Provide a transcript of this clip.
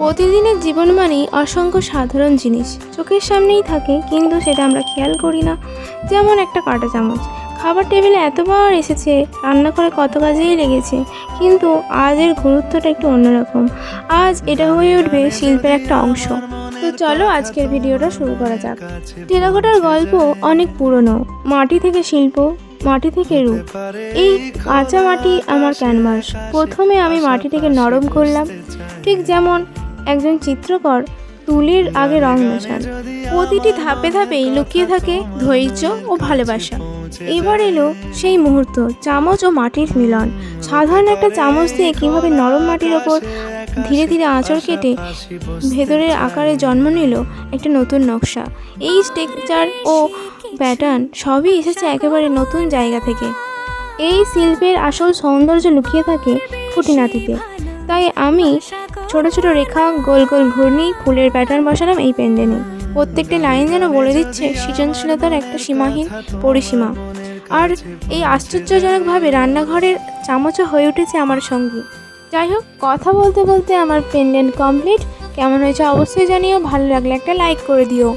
প্রতিদিনের জীবন মানেই অসংখ্য সাধারণ জিনিস। চোখের সামনেই থাকে, কিন্তু সেটা আমরা খেয়াল করি না। যেমন একটা কাঁটা চামচ। খাবার টেবিলে এতবার এসেছে, রান্না করে কত কাজেই লেগেছে। কিন্তু আজ এর গুরুত্বটা একটু অন্যরকম। আজ এটা হয়ে উঠবে শিল্পের একটা অংশ। তো চলো আজকের ভিডিওটা শুরু করা যাক। টেরাকোটার গল্প অনেক পুরনো। মাটি থেকে শিল্প, মাটি থেকে রূপ। এই কাঁচা মাটি আমার ক্যানভাস। প্রথমে আমি মাটিটাকে নরম করলাম। ঠিক যেমন একজন চিত্রকর তুলির আগে রং মেশান। প্রতিটি ধাপে ধাপেই লুকিয়ে থাকে ধৈর্য ও ভালোবাসা। এবার এলো সেই মুহূর্ত, চামচ ও মাটির মিলন। সাধারণ একটা চামচ দিয়ে কীভাবে নরম মাটির ওপর ধীরে ধীরে আঁচড় কেটে ভেতরের আকারে জন্ম নিল একটা নতুন নকশা। এই স্ট্রাকচার ও প্যাটার্ন সবই এসেছে একেবারে নতুন জায়গা থেকে। এই শিল্পের আসল সৌন্দর্য লুকিয়ে থাকে খুঁটিনাটিতে। তাই আমি ছোট ছোট রেখা, গোল গোল ঘূর্ণি, ফুলের প্যাটার্ন বসালাম এই পেন্ডেনে প্রত্যেকটি লাইন যেন বলে দিচ্ছে সৃজনশীলতার একটা সীমাহীন পরিসীমা। আর এই আশ্চর্যজনকভাবে রান্নাঘরের চামচও হয়ে উঠেছে আমার সঙ্গী। যাই হোক, কথা বলতে বলতে আমার পেন্ডেন্ট কমপ্লিট কেমন হয়েছে অবশ্যই জানিও, ভালো লাগলে একটা লাইক করে দিও।